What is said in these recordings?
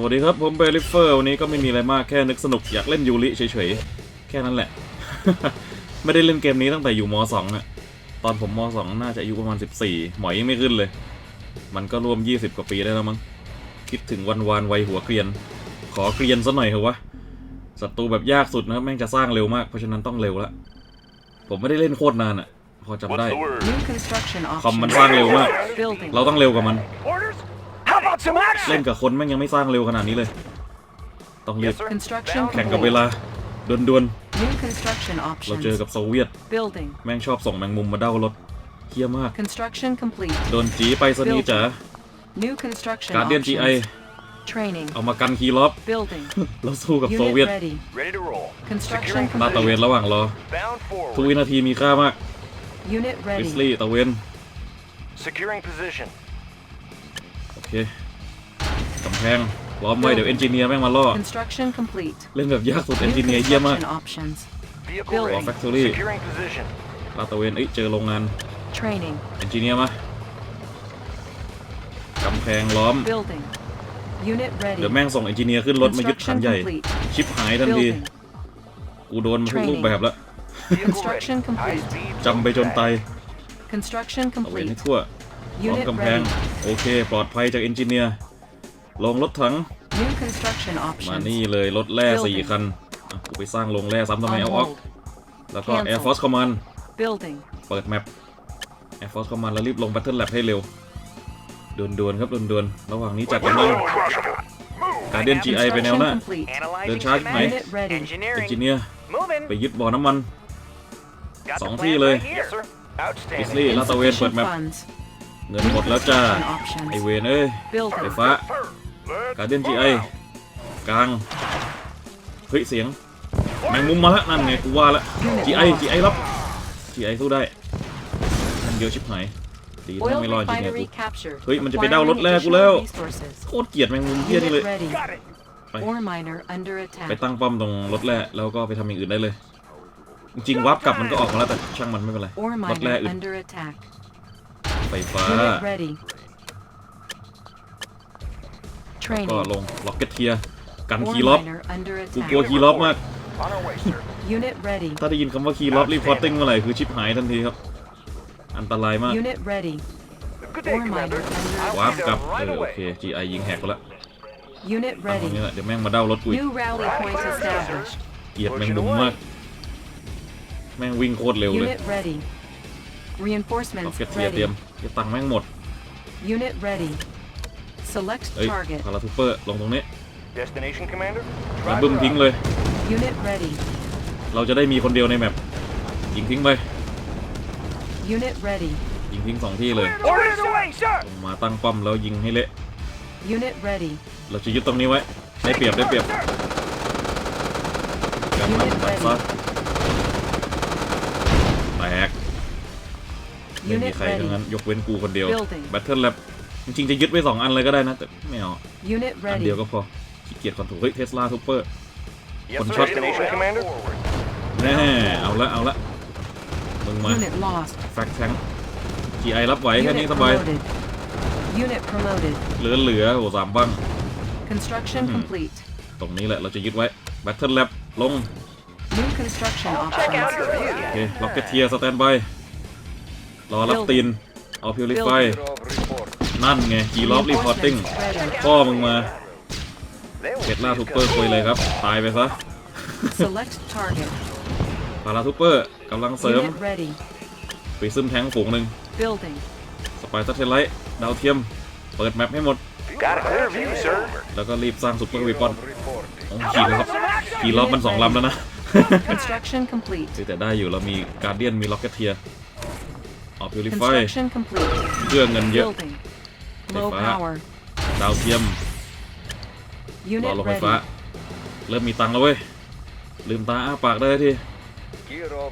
สวัสดีครับ ผมเบลิเฟอร์วันนี้ก็ไม่มีอะไรมากแค่นึกสนุกอยากเล่นยูริเฉยๆ แค่นั้นแหละ ไม่ได้เล่นเกมนี้ตั้งแต่อยู่ม .2 อะตอนผมม .2 น่าจะอายุประมาณ 14 หมอยยังไม่ขึ้นเลย มันก็รวม 20 กว่าปีได้แล้วมั้งคิดถึงวันวานวัยหัวเกรียน ขอเกรียนซะหน่อยเถอะวะศัตรูแบบยากสุดนะแม่งจะสร้างเร็วมากเพราะฉะนั้นต้องเร็วละผมไม่ได้เล่นโคตรนานอะพอจำได้ What's the word? New construction คอมมัน options. สร้างเร็วมาก Building. เราต้องเร็วกว่ามัน เล่น action? กับคนแม่งยังไม่สร้างเร็วขนาดนี้เลย ต้องรีบ Yes, sir. Construction แข่งกับเวลาด่วน New construction ๆเราเจอ options. กับโซเวียต Building. แม่งชอบส่งแมงมุมมาเด้ารถเฮี้ยมาก Construction complete. โดนจีไปสนีย์จ๋า New construction การเดียนจีไอ options. Training. เอามากันคีย์ล็อบ Building. เราสู้กับโซเวีย Unit ต ready. Ready to roll. Construction Securing ลาดตระเวน complete. ระหว่างรอ Bound ทุก forward. วินาทีมีค่ามาก Unit บิส ready. ลี่ตระเวน Securing position. โอเค กำแพงล้อมไว้เดี๋ยวเอนจิเนียร์แม่งมาล่อ Construction complete. เล่นแบบยากสุดเอน New จิเนียร์เยี่ยมาก construction options. Vehicle Building. ready. Factory. Securing position. ลาดตระเวนเอ้ยเจอโรงงาน Training. เอนจิเนียร์มากำแพงล้อม Building. Unit เดี๋ยว ready. แม่งส่งเอนจิเนียร์ขึ้นรถมายึดฐาน Construction ใหญ่ complete. ชิปหายทันที Building. กูโดนมาทุกรูปแบบแล้ว Vehicle Construction ready. complete. High speed. จำไปจนตาย Construction เอาเวนให้ complete. ทั่วล้อม Unit กำแพง ready. โอเค ปลอดภัยจากเอนจิเนียร์ ลงรถถัง New construction มา options. นี่เลยรถแร่ Building สี่คันอะกูไปสร้างโรงแร่ซ้ำทำไม On เอาออก hold. แล้วก็ Cancel Air Force Command Building. เปิดแมป Air Force Command แล้วรีบลง Battle Lab ให้เร็วด่วนๆครับด่วนๆระหว่างนี้จัดกำลัง Guardian GI ไปแนวหน้า Construction complete. Analyzing Then charge schematics. Unit ready. เอน Engineering. จิเนียร์ Moving. ไปยึดบ่อน้ำมัน Got the Song plan thi lê. right here. Yes, sir. Outstanding. Bisley. Lát tao quên bật Insufficient map. funds. เงินหมดแล้วจ้า Construction ไอ options. เวนเอ้ยไฟ Building. ฟ้า การเดียน GI กลางเฮ้ยเสียงแมงมุมมาแล้วนั่นไงกูว่าละ GI GI รับ GI สู้ได้มันเยอะชิบหายดีถ้า Oil ไม่รอดจริงไง refinery กู captured. เฮ้ยมันจะไปเด้ารถแร่กูแล้ว Requiring additional resources. โคตรเกลียดแมงมุมเพี้ยนี่เลย Unit ready. Got it. ไป Ore miner under ไป attack. ตั้งป้อมตรงรถแร่แล้วก็ไปทำอย่างอื่นได้เลย จริงๆวับกลับมันก็ออกมาแล้วแต่ช่างมันไม่เป็นไร Ore รถแร่ miner อื่น under attack. ไฟฟ้า Unit ready. ก็ Training. ลงล็อกเก็ตเทียกัน Ore คีย์ล็อบ miner under กูกลัว attack. คีย์ล็อบมาก On our way, sir. Unit ready. ถ้าได้ยินคำว่าคีย์ล็อบรีพอร์ติ้งเมื่อไหร่คือชิปหายทันทีครับ อันตรายมาก Unit ready. Good day, Ore Commander. miner under I'll วาร์ป be กลับ there เอ right อโอเค away. GI ยิงแหกไปละ Unit ตั้งตรงนี้ ready. แหละเดี๋ยวแม่งมาเด้ารถกูอีก New rally point established. เกลียดแมงมุมมาก แม่งวิ่งโคตรเร็วเลย Unit ready. ล็อก Reinforcements เก็ตเทียเตรียม ready. เดี๋ยวตังค์แม่งหมด Unit ready. Select เอ้ย target. พาราทูเปอร์ลงตรงนี้ Destination, Commander? แล้ว Roger บึ้ม that. ทิ้งเลย Unit ready. เราจะได้มีคนเดียวในแมปยิงทิ้งไป Unit ready. ยิงทิ้งสองที่เลย Orders away, sir. ลงมาตั้งป้อมแล้วยิงให้เละ Unit ready. เราจะยึดตรงนี้ไว้ได้เปรียบได้เปรียบการนำตัดซะแตกไม่มี Unit ใครทั้งนั้น ready. ยกเว้นกูคนเดียว Building. Battle Lab จริงๆจะยึดไว้สองอันเลยก็ได้นะ แต่ไม่เอา Unit อันเดียว ready. ก็พอขี้เกียจคอนโทรลเฮ้ยเทสลาทูเปอร์ Yes, One sir. shot. Destination, Commander? แน่เอาละเอาละมึงมา Unit lost. แฟกแทง GI รับไหวแค่นี้ Unit สบาย promoted. Unit promoted. เหลือเหลือโอ้สามบ้าง Construction Mhm. complete. ตรงนี้แหละเราจะยึดไว้ Battle Lab ลง New construction Check out options. your view. โอเคล็อกเก็ตเทียสแตนบายรอรับตีนเอาพิวริฟาย นั่นไงจีล็อบรีพอร์ติ้ง Reinforcements ready. พ่อมึงมา They will เสร็จล่า see ทู us เปอร์ coming. คุยเลยครับ ตายไปซะ Select target. พาราทูเปอร์กำลังเสริม Unit ready. ไปซึมแทงฝูงหนึ่ง Building. สไปซัตเทไลท์ดาวเทียม เปิดแมปให้หมด Got a clear view, sir. แล้วก็รีบสร้างซุปเปอร์วีปอนโอ้ขี่ล็อบขี่ล็อบมันสองลำแล้วนะ Construction complete. แต่ได้อยู่เรามีการเดียนมีล็อกเก็ตเทียออพิวริฟาย Construction complete. เครื่องเงินเยอะ Building. Low Phải phá. power. ดาวเทียมรอ Unit ลงไฟฟ้า ready. เริ่มมีตังค์แล้วเว้ย ลืมตาอ้าปากได้ที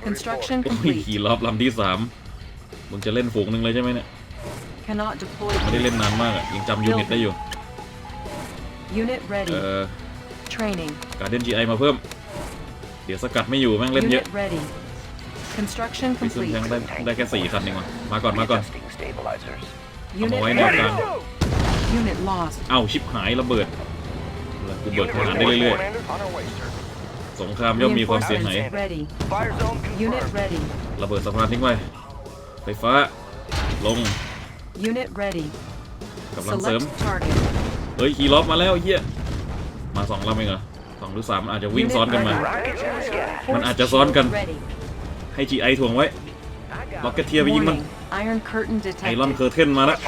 Construction โอ้ย complete. ขี่รอบลำที่สามมึงจะเล่นฝูงหนึ่งเลยใช่ไหมเนี่ย Cannot deploy. ไม่ได้เล่นนานมากอะยังจำยูนิตได้อยู่ Unit เอ ready. อ Training. การเดนจีไอมาเพิ่ม เดี๋ยวสกัดไม่อยู่แม่งเล่นเยอะ Unit ready. Construction ไปซึม complete. แทงได้ได้แค่สี่คันเองวะมาก่อนมาก่อน Adjusting stabilizers. เอา Unit มาไว้แนว ready. กลาง Unit lost. เอ้าชิปหายระเบิดแล้วกูเบิกทหารได้เรื่อย Commander, on our way, sir. ๆสงครามย่อมมีความเสียหาย Reinforcements ready. Fire zone Unit confirmed. ready. ระเบิดสะพานทิ้งไว้ไฟฟ้า ลง Unit ready. กำลังเสริม Select target. เฮ้ย ขี่ล็อบมาแล้วไอ้เฮียมาสองลำเองเหรอสองหรือสามมันอาจจะวิ่ง Unit ซ้อนกันมา ready. Rockets in the sky. มันอาจจะซ้อนกัน Ready. ให้ GI ถ่วงไว้ ล็อกเก็ตเทียร์ไปยิงมัน Warning. Iron curtain ไอรอน detected. เคอร์เทนมาแล้ว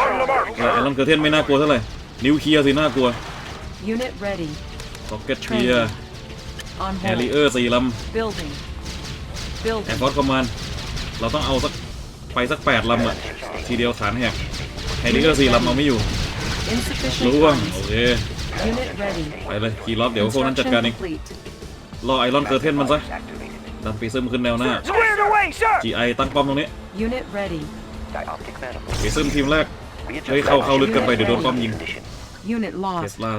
เออไอรอนเคอร์เทนไม่น่ากลัวเท่าไหร่นิวเคลียร์สิน่ากลัว Unit ready. ล็อกเก็ตเทียร์ On แฮร์รี่ hold. เออร์สี่ล Building. ำ แอ Building. ร์ฟอร์สคอมมานเราต้องเอาสักไปสักแปดลำอะทีเดียวฐานแหกแฮร์รี่เออร์สี่ลำเอาไม่อยู่ Insufficient ล่วงโอ funds. เค Unit ready. ไปเลยขี่ล็อบเดี๋ยวพวกนั้นจัด Construction การเอง complete. รอไอรอนเคอร์เทนมันซะดันปีซึมขึ้นแนวหน้า Squared away, sir. GI ตั้งป้อมตรงนี้ Unit ready. Dioptic manifold. ปีซึมทีมแรก เฮ้ยเข้าเข้าลึกเกันไปเดี๋ยวโดนป้อมยิง Unit เท lost. สลา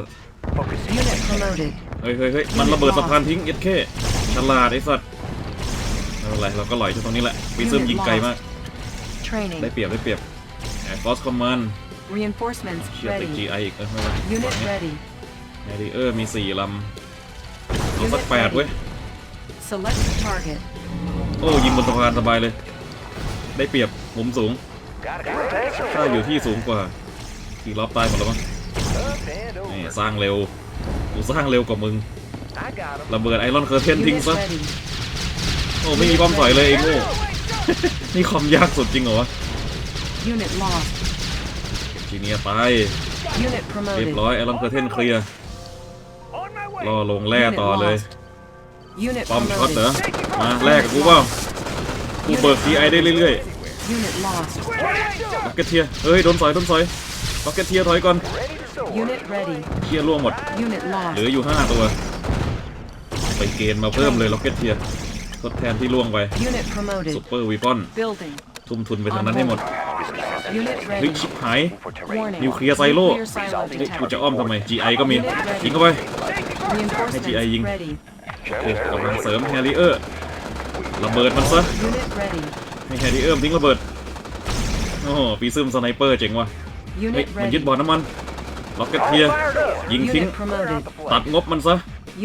Unit promoted. เฮ้ยเฮ้ยเฮ้ยมันระเบิดสะพานทิ้งเอ็ดเคฉลาดไอ้สัตว์ไม่เป็นไรเราก็หลอยที่ตรงนี้แหละปีซึมยิงไกลมาก Training. ได้เปรียบได้เปรียบแอร์ฟอร์สคอมมาน Reinforcements เชียร์ติด ready. GI อีกเออไม่เป็นไร Unit ready. แฮร์รี่เออร์มีสี่ลำเอาสักแปดเว้ย Select target. โอ้ยิงบนสะพานสบายเลย ได้เปรียบมุมสูง Got it. Tanks are ถ้าอยู่ที่สูงกว่าขี่รอบตายหมดแล้วมั้ง up and นี่ over. สร้างเร็ว กูสร้างเร็วกว่ามึง I got 'em. ระเบิดไอรอนเคอร์เทนทิ้ง Unit ซะ ready. โอ้ไม่มีป้อมถอยเลยไอ้โง่นี่คอมยากสุดจริงเหรอวะ Unit lost. จีเนียตาย Unit เรียบ promoted. ร้อยไอรอนเคอร์เทนเคลียร์ On my way. รอลงแร่ต่อเลย Unit ป้อมช็อตเหรอ promoted. มาแลกกับกูเปล่า กูเบิก GI ได้เรื่อย Unit lost. ๆล็อกเก็ตเทียเฮ้ยโดนสอยโดนสอยล็อกเก็ตเทียถอยก่อน Ready to soar. Unit ready. เทียร่วงหมด Unit เหลือ lost. อยู่5ตัวไปเกณฑ์มาเพิ่มเลยล็อกเก็ตเทียทดแทนที่ล่วงไป Unit promoted. ซุปเปอร์วีปอน Building. ทุ่มทุนไปทางนั้นให้หมด Unit เฮ้ย ready. ชิบหาย For terrain. Warning. นิวเคลียร์ไซโล Nuclear silo เฮ้ยกูจะ detected. อ้อมทำไม GI ก็มียิงเข้าไป Reinforcements GI ยิง ready. โอเคกำลังเสริมแฮร์รี่เออร์ ระเบิดมันซะ Unit ready. ให้แฮร์รี่เออร์ทิ้งระเบิด โอ้โหปีซึมสไนเปอร์เจ๋งว่ะเฮ้ย Unit มันยึด ready. บ่อน้ำมันล็อกเก็ตเทีย All fired up. ยิงทิ้ง Unit promoted. ตัดงบมันซะ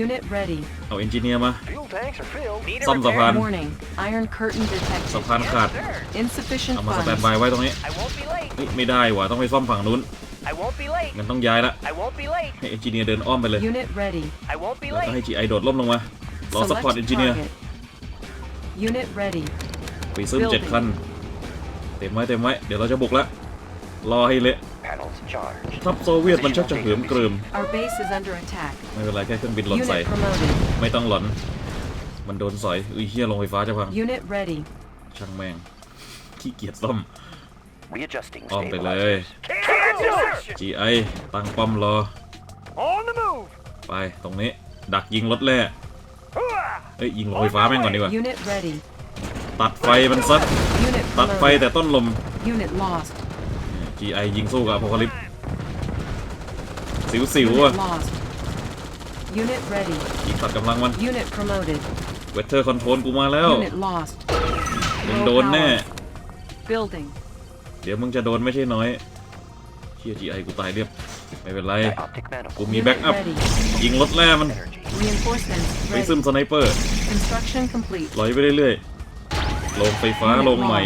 Unit ready. เอาเอนจิเนียร์มา Fuel tanks are filled. Need a ซ่อมสะพาน Warning. Iron curtain สะ detected. พานขาด Insufficient เอามาสแตน funds. บายไว้ตรงนี้ I won't be late. เฮ้ยไม่ได้ว่ะต้องไปซ่อมฝั่งนู้น I won't be late. งั้นต้องย้ายละ I won't be late. ให้เอนจิเนียร์เดินอ้อมไปเลย Unit ready. I won't be แล้วก็ late. ให้ GI โดดล่มลงมา รอซัพพอร์ตเอนจิเนียร์ Unit ready. ไปซึมเจ็ดคัน เต็มไว้เต็มไว้ เดี๋ยวเราจะบุกละรอให้เละ Panels charged. ทัพโซเวียตมันชักจะเหิมเกริม Our base is under attack. ไม่เป็นไรแค่เครื่องบินหล่นใส่ Unit promoted. ไม่ต้องหล่นมันโดนสอยอุ้ยเฮียลงไฟฟ้าจะพัง Unit ready. ช่างแม่ง ขี้เกียจซ่อม Readjusting อ้อมไปเลย stabilizers. GI ตั้งป้อมรอ On the move. ไปตรงนี้ ดักยิงรถแร่ Hooah! เอ้ยยิงลงไฟฟ้าแม่งก่อนดีกว่า Unit ready. ตัดไฟมันซะ Unit ตัดไฟ promoted. แต่ต้นลม Unit lost. GI ยิงสู้กับอพอคาลิปสิวสิวๆอะ Unit lost. Unit ready. ยิงตัดกำลังมัน Unit promoted. เวทเทอร์คอนโทรลกูมาแล้ว Unit lost. มึงโดนแน่ Building. เดี๋ยวมึงจะโดนไม่ใช่น้อยเชีย GI กูตายเรียบ ไม่เป็นไร Dioptic manifold. กูมี Unit แบ็กอัพ ready. ยิงรถแร่มัน Energy. Reinforcements ไปซึม ready. สไนเปอร์ Construction complete. ลอยไปเรื่อยๆ ลงไฟฟ้าลงใหม่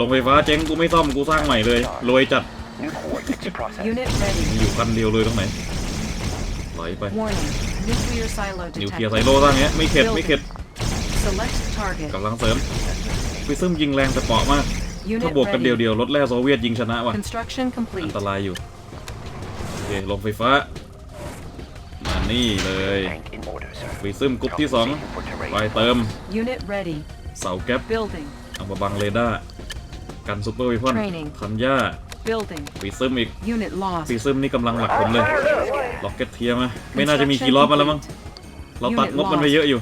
ลงไฟฟ้าเจ๊งกูไม่ซ่อมกูสร้างใหม่เลย รวยจัด New coordinates processed. Unit ready. มีอยู่คันเดียวเลยตรงไหนลอยไป Warning. Nuclear silo นิวเคลียร์ไซ detected. โลสร้างเงี้ยไม่เข็ดไม่เข็ด Select target. กำลังเสริมไปซึมยิงแรงแต่เปราะมาก ถ้า Unit บวกกันเดียว ready. เดียวๆรถแร่โซเวียตยิงชนะว่ะ Construction อั complete. นตรายอยู่โอ เคลงไฟฟ้า มานี่เลย Tank in order, sir. ไปซึมกรุ๊ปที่2 For terrain. ไปเติม Unit ready. เสาแก๊ป Building. เอามาบังเรดาร์กันซูเปอร์วิพอน Training ทันย่า Building. ปีซึมอีก Unit lost. ปีซึมนี่กำลังหลักผมเลยล็อกเก็ตเทียร์มาไม่น่าจะมีกี่รอบมาแล้วมั้งเราตัดงบมันไปเยอะอยู่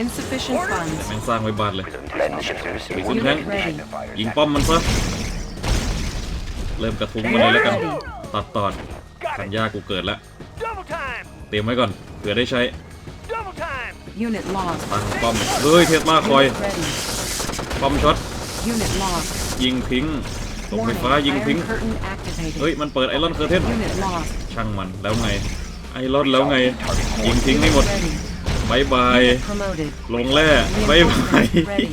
Insufficient แต่ funds. แม่งสร้างไว้บานเลย Blend shifters. ปีซึมแทง Unit ready. ยิงป้อมมันซะเริ่มกระทุ้งมันเลยแล้วกัน Ready. ตัดตอด ทันย่ากูเกิดแล้ว Double time. เตรียมไว้ก่อนเผื่อได้ใช้ Double time. Unit lost. ตั้งป้อมเฮ้ยเทสลาคอย Unit ready. ป้อมช็อต Unit lost. ยิงทิ้งลงไฟ Warning. ฟ้ายิงทิ้ง Iron curtain activated. เฮ้ยมันเปิดไอรอนเคอร์เทน Unit lost. ช่างมันแล้วไง ไอรอนแล้วไง ยิงทิ้งให้หมด Ready. บายบาย Unit promoted. ลงแร่บายบาย Reinforcements ready.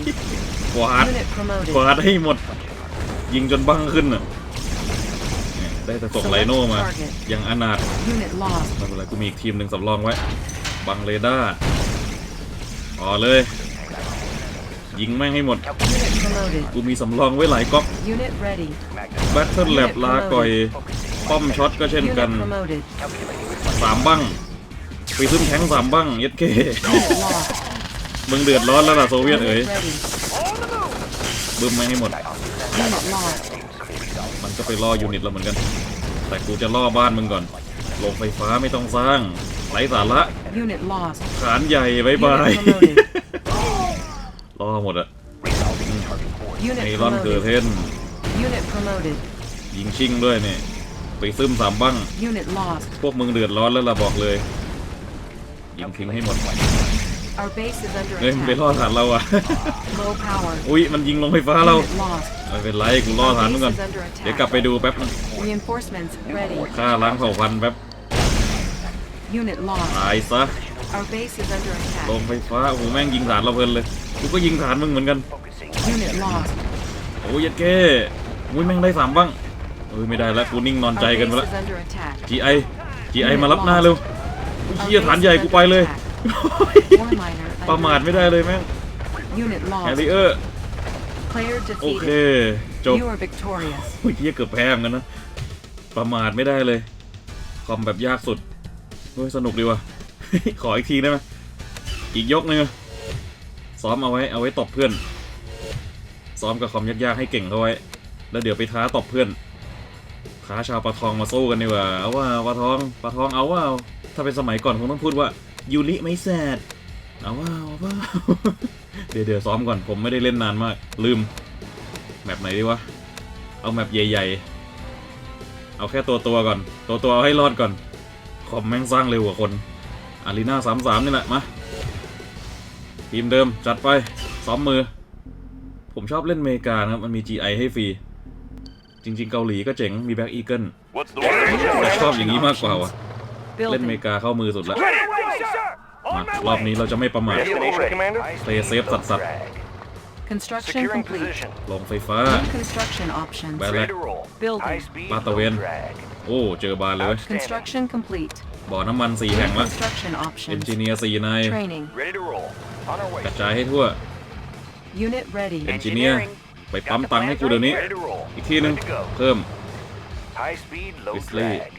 กวาด Unit promoted. กวาดให้หมด ยิงจนบังขึ้นอะเนี่ย ได้แต่ส่งไรโน่มา ยังอนาถไม่เป็นไรกูมีอีกทีมหนึ่งสำรองไว้ บังเรดาร์อ๋อเลย ยิงแม่งให้หมด กูมีสำรองไว้หลายก๊อกแบทเทิลแลบลาก่อย ป้อมช็อตก็เช่นกันสามบังไปขึ้นแทงสามบังเยัดเก้มึงเดือดร้อนแล้วล่ะโซเวียตเอ๋ยบึ้มแม่ให้หมด มันก็ไปล่อยูนิตเราเหมือนกัน แต่กูจะล่อบ้านมึงก่อนโรงไฟฟ้าไม่ต้องสร้างไร้สาระ Unit lost. ฐานใหญ่บายบาย Unit promoted. ล่อหมดอะ Unit ไอรอนเกิด promoted. เทน Unit promoted. ยิงชิงด้วยเนี่ยไปซึมสามบัง Unit lost. พวกมึงเดือดร้อนแล้วล่ะบอกเลย ยิงทิ้งให้หมด Our base is under เฮ้ยมึงไปล่อ attack. ฐานเราอะ Low power. อุ้ยมันยิงลงไฟฟ้าเรา Unit lost. ไม่เป็นไรกูล่อฐานมึงก่อน เดี๋ยวกลับไปดูแป๊บนึง Reinforcements ready. ฆ่าล้างเผ่าพันธุ์แป๊บ Unit lost. ตายซะ Our base is under ลง attack. ไฟฟ้าโอ้โหแม่งยิงฐานเราเพลินเลย กูก็ยิงฐานมึงเหมือนกัน Unit lost. โอ้ยยัดเก้อุ้ยแม่งได้สามบ้างเอ้ยไม่ได้แล้วกูนิ่งนอนใจ Our กันไป base แล้ว is under attack. GI GI มารับหน้าเร็วกูเชี่ยฐานใหญ่ กูไปเลย Ore miner ประมาท under ไม่ได้เลยแม่ง Unit แฮ lost. ร์รี่เออร์ Player โอเค defeated. จบ You are victorious. เมื่อกี้เกือบแพ้เหมือนกันนะ ประมาทไม่ได้เลยคอมแบบยากสุดเฮ้ยสนุกดีว่ะ ขออีกทีได้ไหมอีกยกหนึงซ้อมเอาไว้เอาไว้ตบเพื่อน ซ้อมกับคอมยากๆให้เก่งเข้าไว้ แล้วเดี๋ยวไปท้าตบเพื่อนท้าชาวปะทองมาสู้กันดีกว่าเอาว่าปะทองปะทองเอาว่าเอาถ้าเป็นสมัยก่อนคงต้องพูดว่า ยูริไม่แซดเอาว่าเอาว่าเดี๋ยวเดี๋ยวซ้อมก่อนผมไม่ได้เล่นนานมาก ลืม แมปไหนดีวะ เอาแมปใหญ่ ๆ เอาแค่ตัวตัวๆก่อน ตัวตัวๆเอาให้รอดก่อน คอมแม่งสร้างเร็วกว่าคน อารีนาสามสามนี่แหละ มา ทีมเดิมจัดไป ซ้อมมือ ผมชอบเล่นเมกานะครับ มันมี GI ให้ฟรี จริง ๆ เกาหลีก็เจ๋ง มีแบ็กอีเกิล What's the แต่ชอบอย่างนี้มากกว่าว่ะ เล่นเม Building. กาเข้ามือสุดละ Ready, sir. มารอบนี้เราจะไม่ประมาท Destination, Commander. Stay safe, sat, sat. Construction Securing complete. position. ลงไฟฟ้า New construction options. แบนแร Ready ก to roll. Building. High speed, Bata low win. drag. โอ้ เจอบานเลยเว้ย Construction complete. บ่อน้ำมันสี่แห่ง New ละ construction เอน options. จิเนียร์สี่นาย Training. Ready to roll. On our way. กระจายให้ทั่ว Unit ready. เอนจิเนียร์ ไปปั๊มตังค์ให้กูเดี๋ยวนี้ Ready to roll. อีกทีหนึง Good to go. เพิ่ม High speed, low Grizzly. drag.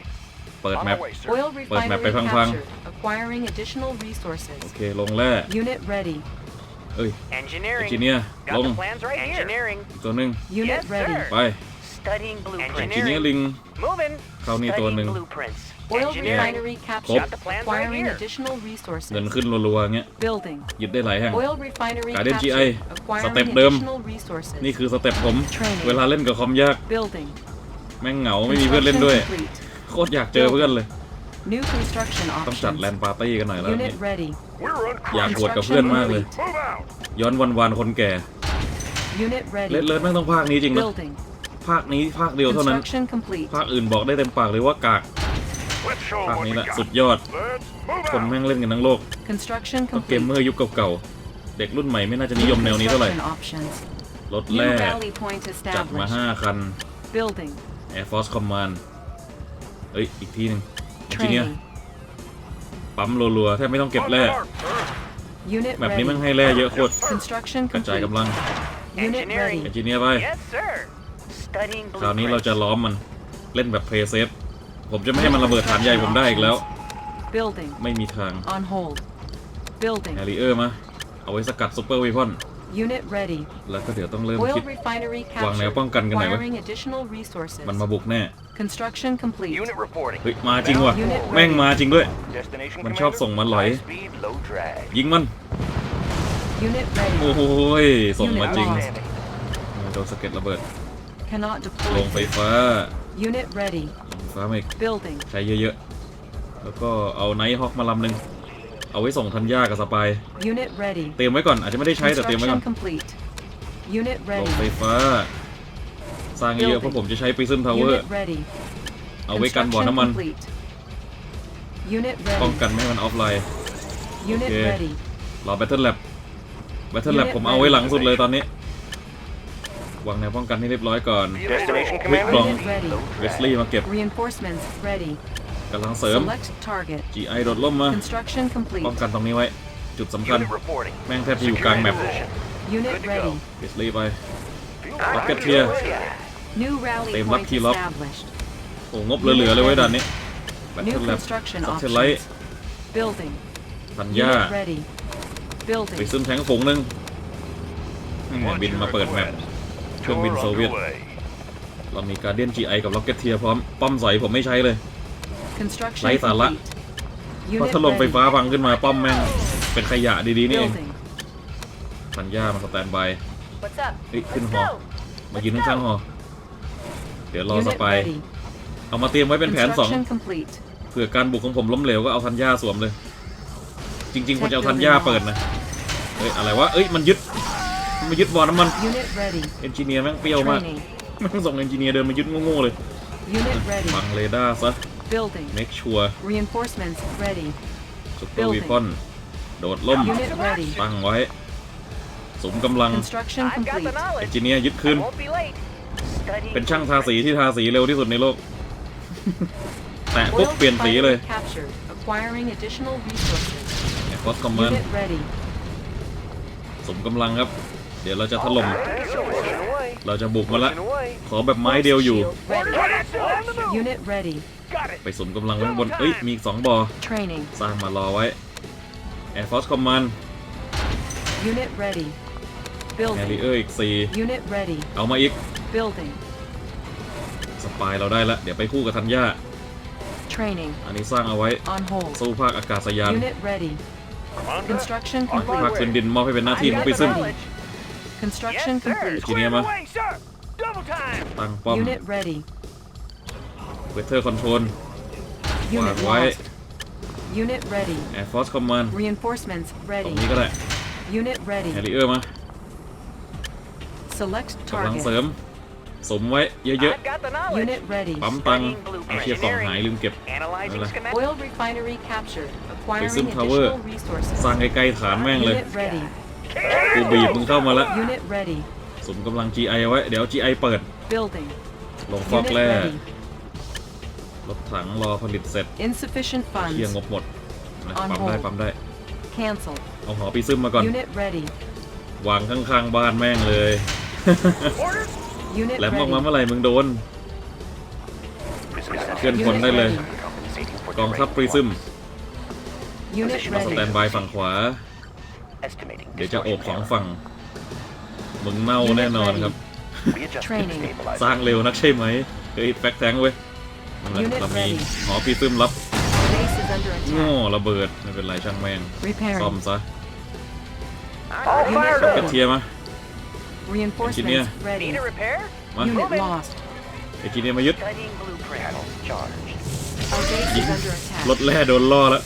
เปิด On แม our ป way, sir. Oil เปิดแมป refinery ไปพัง captured. Acquiring additional โอ resources. เคลงแร่ Unit ready. เอ้ย Engineering. เอนจิเนียร์ล Got ง the plans right Engineering. อีกตัวหนึ่ง Unit Yes, ready. sir. ไป Studying blueprints. เอนจิเนียร์ลิง Moving. คราวนี้ตัวหนึ่ง Studying blueprints. Oil Engineering. refinery captured. Got the plans right Acquiring here. additional เงิน resources. ขึ้นรัวๆเงี้ย Building. หยิบได้หลายแห่ง Oil refinery Guardian captured. GI. Acquiring Step เดิม additional resources. นี่คือสเต็ปผม Training. เวลาเล่นกับคอมยาก Building. แม่งเหงาไม่มีเพื่อนเล่นด้วย Construction complete. โคตรอยากเจอเพื่อนเลย New construction ต้องจัด options. แลนด์ปาร์ตี้กันหน่อยแล้วนี่ Unit ready. We're on อยาก cruise. บวชกับเพื่อนมากเลย Move out. ย้อนวันวานๆคนแก่ Unit เล่น ready. เลิศแม่งต้องภาคนี้จริงนะ Building. ภาคนี้ภาคเดียวเท่านั้น Construction complete. ภาคอื่นบอกได้เต็มปากเลยว่ากาก Let's show 'em ภาค what นี้ we แหละ got. สุดยอด Let's move คน out. แม่งเล่นกันทั้งโลก Construction ก็เกม complete. เมอร์ยุคเก่าๆ เด็กรุ่นใหม่ไม่น่าจะนิยมแนวนี้เท่าไหร่ Construction options. รถ New แร่ rally point จัดมา established. 5 คัน Building. Air Force Command เอ้ย อีกทีหนึงทีเนี้ย Training. ปั๊มรัวๆแทบไม่ต้องเก็บ On แร่ the mark, sir. Unit แบบนี้แม่ง ready. ให้แร่เยอะโคตร Construction กระจาย complete. กำลัง Unit Engineering. เอน ready. จิเนียร์ไป Yes, sir. Studying คราวนี้เรา blueprints. จะล้อมมันเล่นแบบเพย์เซฟผมจะไม่ให้มันระเบิดฐานใหญ่ผมได้อีกแล้ว Building. ไม่มีทาง On hold. Building. แฮร์รี่เออร์มา เอาไว้สกัดซุปเปอร์วีพอน Unit ready. แล้วก็เดี๋ยวต้องเริ่ม Oil คิด refinery วางแนว captured. ป้องกันกันหน่อยวะ Acquiring additional resources. มันมาบุกแน่ Construction complete. Unit reporting. เฮ้ยมาจริงว่ะ Unit ready. แม่งมาจริงด้วย Destination, มันชอบ Commander. ส่งมาหลอย High speed, low drag. ยิงมัน Unit โอ้ ready. โหยส่งมาจริง Outstanding. โดนสะเก็ดระเบิด Cannot ลง deploy. ไฟฟ้า Unit ready. ลงไฟฟ้ามาอีก Building. ใช้เยอะๆ แล้วก็เอาไนท์ฮอคมาลำหนึ่ง เอาไว้ส่งทันย่ากับสปาย Unit ready. เตรียมไว้ก่อนอาจจะไม่ได้ใช้แต่เตรียมไว้ก่อน Construction complete. Unit ลง ready. ไฟฟ้า สร้างเยอะๆเพราะผมจะใช้ปริซึมทาวเวอร์ Unit ready. เอาไว้กันบ่อ Construction น้ำมัน complete. Unit ป้อง ready. กันไม่ให้มันออฟไลน์ Unit Okay. ready. รอ Battle Lab Battle Lab Unit ผมเอาไว้หลังสุดเลยตอนนี้ วางแนวป้องกันให้เรียบร้อยก่อน Destination Quick commander. bomb. Unit ready. เวสลีย์มาเก็บ Reinforcements ready. กำลังเสริม Select target. GI โดดล่มมา Construction complete. ป้องกันตรงนี้ไว้ จุดสำคัญ Unit reporting. แม่งแทบจะอยู่กลางแมป Position. Unit Good to ready. go. เวสลีย์ไป Field Rocket ready. here. New rally Tem point lucky lock. established. โอ้งบเหลือๆเลยไว้ยด่านนี้ New Battle Lab construction Satellite options. Building. ทันย่า Unit ready. ไป Building. ซึมแทงฝูงหนึ่งนี่ไงบินมาเปิดแมป เครื่องบินโซเวียต เรามีการเดียน GI กับ Rocket เทียพร้อมป้อมใสผมไม่ใช้เลย Construction ไร้สาระ complete. เพราะ Unit ถ้าลมไฟ ready. ฟ้าพังขึ้นมาป้อมแม่ง เป็นขยะดีๆนี่เอง Building. ทันย่ามาสแตนบาย What's up? เฮ้ยขึ้น Let's หอ go. มายืนข้างๆหอ เดี๋ยวรอส Unit ปาย ready. เอามาเตรียมไว้เป็นแผนสอง Construction complete. เผื่อการบุกของผมล้มเหลวก็เอาทันย่าสวมเลย จริงๆควรจะเอาทันย่าเปิดนะเฮ้ยอะไรวะ เอ้ยมันยึดมันมายึดบอลน้ำมัน Unit ready. เอนจิเนียร์แม่งเปรี้ยวมาก Training. แม่งส่งเอนจิเนียร์เดินมายึดโง่ๆเลย Unit ready. บังเรดาร์ซะ Building. make sure Reinforcements ready. ซุปเปอร์วีพอนโดดล่ม Unit ready. ตั้งไว้ สมกำลัง Construction I've got the complete. เอน knowledge. จิเนียร์ยึด I คืน won't be late. Studying เป็นช่างทาสีที่ทาสีเร็วที่สุดในโลก แตะปุ๊บ Oil เปลี่ยนสีเลย refinery captured. Acquiring additional resources. แอร์ฟอสคอมมาน Unit ready. สมกำลังครับ เดี๋ยวเราจะถล่ม Pushing away. เราจะบุกมาละ Pushing away. ขอแบบไม้เดียวอยู่ Shield ready. Unit ready. Got it. ไปสมกำลังไว้ข้างบน เอ้ย มีอีกสองบอ Training. สร้างมารอไว้ Air Force Command Unit ready. แฮร์ Building. รี่เออร์อีก Unit ready. 4เอามาอีก Building. สปายเราได้ละ เดี๋ยวไปคู่กับทัญญา Training. อันนี้สร้างเอาไว้ On hold. สู้ภาคอากาศยาน Unit ready. Commander. Construction On my ภาค complete. พื้นดินมอบให้เป็นหน้าที่ I've ของ got ปี the ซึม knowledge. Construction Yes, sir. complete. Engineer Squared ma. away, sir. Double time. ตั้งป้อม Unit ready. เวเทอร์คอนโทรล Unit วางไว้ lost. Unit ready. Air Force Command Reinforcements ตรง ready. นี้ก็ได้ Unit แฮ ready. ร์รี่เออร์มา Select กำลังเสริ target. ม สมไว้เยอะ I've got the knowledge. Unit ready. ๆ ปั๊มตังค์ไอ้เชี่ยกล่องหายลืมเก็บ Analyzing Hola. schematics. Oil refinery captured. Acquiring Prism tower. additional resources. สร้างไกลๆฐานแม่งเลย Unit ready. กูบีบมึงเข้ามาละ Unit ready. สมกำลัง GI เอาไว้ เดี๋ยว GI เปิด Building. ลงฟอก Unit แร่ ready. รถถังรอผลิตเสร็จ Insufficient เที่ยง funds. งบหมดนะ On ปั๊มได้ hold ปั๊มได้ Cancel. เอาหอปีซึมมาก่อน Unit ready. วางข้างๆบ้านแม่งเลย Orders. Unit แหลมออกมา ready. เมื่อไหร่มึงโดน เคลื่อนพลได้เลย Compensating for กองทัพปรีซึม Unit มาสแต ready. นบายฝั่งขวา Estimating. เดี๋ยวจะโอบสองฝั่ง มึงเน่าแน่นอนครับ Readjusting Training. stabilizer. สร้างเร็วนักใช่ไหมเฮ้ยแฟกแทงเว้ย นั่นแหละ Unit เรามี ready. หอปีซึมรับ Base is under โง่ attack. ระเบิดไม่เป็นไรช่างแม่งซ่อม Repairing. ซะ All Unit fired กระ up. เทียมมา Reinforcements Need ready. a repair? มา Unit lost. ไอ้จีเนียมายึด Studying blueprint. Panels charged. Our base is under รถ attack. แร่โดนล่อแล้ว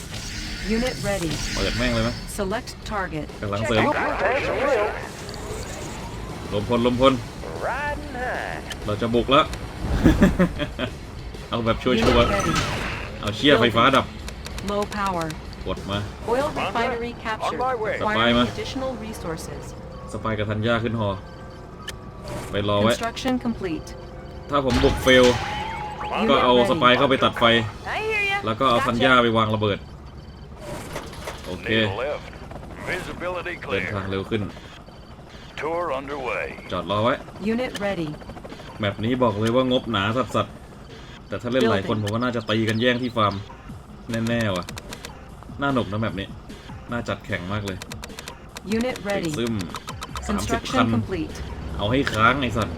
Unit ready. เปิดแม่งเลยไหม Select target. กำลังเสริม That's a will. ลมพลลมพล Riding high. เราจะบุกแล้ว เอาแบบชัว Unit ร์ ready. ๆเอาเชี่ยไฟฟ้าดับ Low power. กดมา Oil refinery captured. my way. Acquiring Supply ma. additional resources. สปายกับทันย่าขึ้นหอไปรอไว้ Construction complete. ถ้าผมบุกเฟล ก็ Unit เอาสปาย ready. เข้าไปตัดไฟ I hear ya. แล้วก็เอาทันย่าไปวางระเบิด โอเค Need a lift. Visibility เดินทาง clear. เร็วขึ้น Tour underway. จอดรอไว้ Unit ready. แมปนี้บอกเลยว่างบหนาสัสสัสๆ แต่ถ้าเล่นหลายคนผมว่าน่าจะตีกันแย่งที่ฟาร์มแน่ๆว่ะ น่าหนุกนะแมปนี้ น่าจัดแข่งมากเลย Unit ไป ready. ซึมสามสิบคั Construction น complete. เอาให้ค้างไอ้สัตว์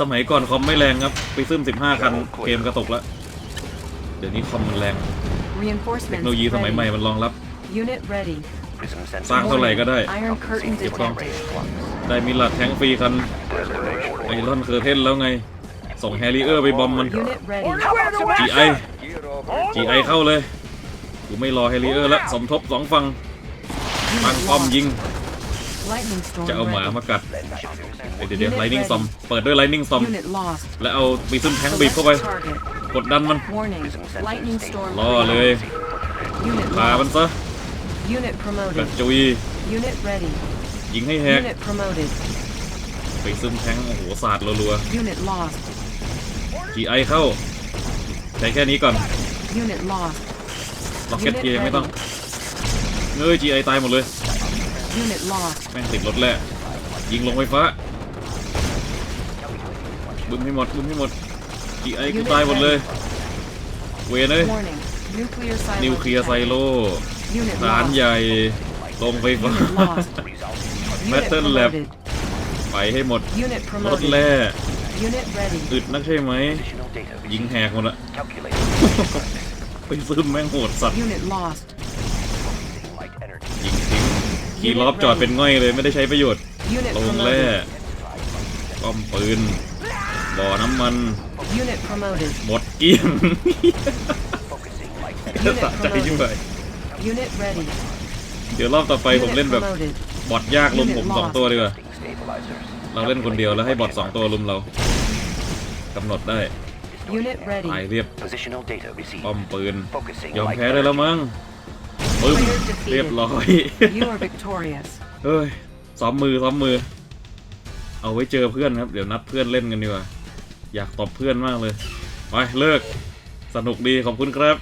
สมัยก่อนคอมไม่แรงครับ ไปซึม15คัน เกมกระตกแล้วเดี๋ยวนี้คอมมันแรง เท Reinforcements คโนโลยีสมัยใหม่ ready. มันรองรับ Unit ready. Prism สร้าง sensor. เท่าไหร่ก็ได้ Iron curtain Compensating for detected. raised flux. ได้มิลลัดแทงฟรีคัน Destination ไอรอนเคอร์เทนแล้วไง ส่งแฮร์รี่เออร์ไปบอมมัน Unit ready. GI GI เข้าเลย กูไม่รอแฮร์รี่เออร์ละสมทบสองฝั่งปัง Unit ป้อม lost. ยิง Lightning storm จะเอาหมา ready. มากัด เดี๋ยวเดี๋ยว Unit ไลนิ่ง ready. ซอม เปิดด้วยไลนิ่งซอม Unit lost. แล้วเอาปีซึมแทงบีบ Select เข้าไป target. กดดันมัน Warning. Lightning storm. ล่อเลย Unit พามัน lost. ซะ Unit กระ promoted. จุย Unit ready. ยิงให้แหก Unit promoted. ไปซึมแทงโอ้โหสาดรัว Unit lost. ๆ GI เข้าใช้แค่นี้ก่อน Unit lost. ล็อกเก็ตเกียร์ไม่ต้องเอ้ย GI ตายหมดเลย Unit lost. แม่งติดรถแหละยิงลงไฟฟ้าบึ้มให้หมดบึ้มให้หมด GI กูตายหมดเลย เวนเลย Warning. Nuclear silo. นิวเคลียร์ไซ detected. โล Unit ฐาน lost. ใหญ่ลงไฟฟ้า Unit lost. Unit Battle lab. promoted. ไปให้หมด Unit รถ promoted. แร่ Unit ready. อึดนักใช่ไหม Additional data ยิง received. แหกหมดละ Calculating. ไปซึมแม่งโหดสัตว์ Unit lost. Focusing light energy. ยิงทิ้งขี่ล้อบจอดเป็นง่อยเลยไม่ได้ใช้ประโยชน์ Unit ลงแร่ promoted. ป้อมปืน บ่อน้ำมัน Unit promoted. หมดเกลี้ยง Focusing light energy. สะใจยิ่งไป Unit ready. เดี๋ยวรอบต่อไปผม Unit เล่นแบบ promoted. บอทยากลุมผมสองตัวดีกว่า Stabilizers. เราเล่นคนเดียวแล้วให้บอทสองตัวลุมเรากำหนดได้ Unit ตาย ready. เรียบ Positional data received. ป้อมปืน Focusing ยอม light แพ้ได้แล้ว energy. มั้งปึ้ม Player defeated. เรียบร้อย You are victorious. เฮ้ย ซ้อมมือซ้อมมือ เอาไว้เจอเพื่อนครับ เดี๋ยวนัดเพื่อนเล่นกันดีกว่า อยากตบเพื่อนมากเลย ไป เลิก สนุกดี ขอบคุณครับ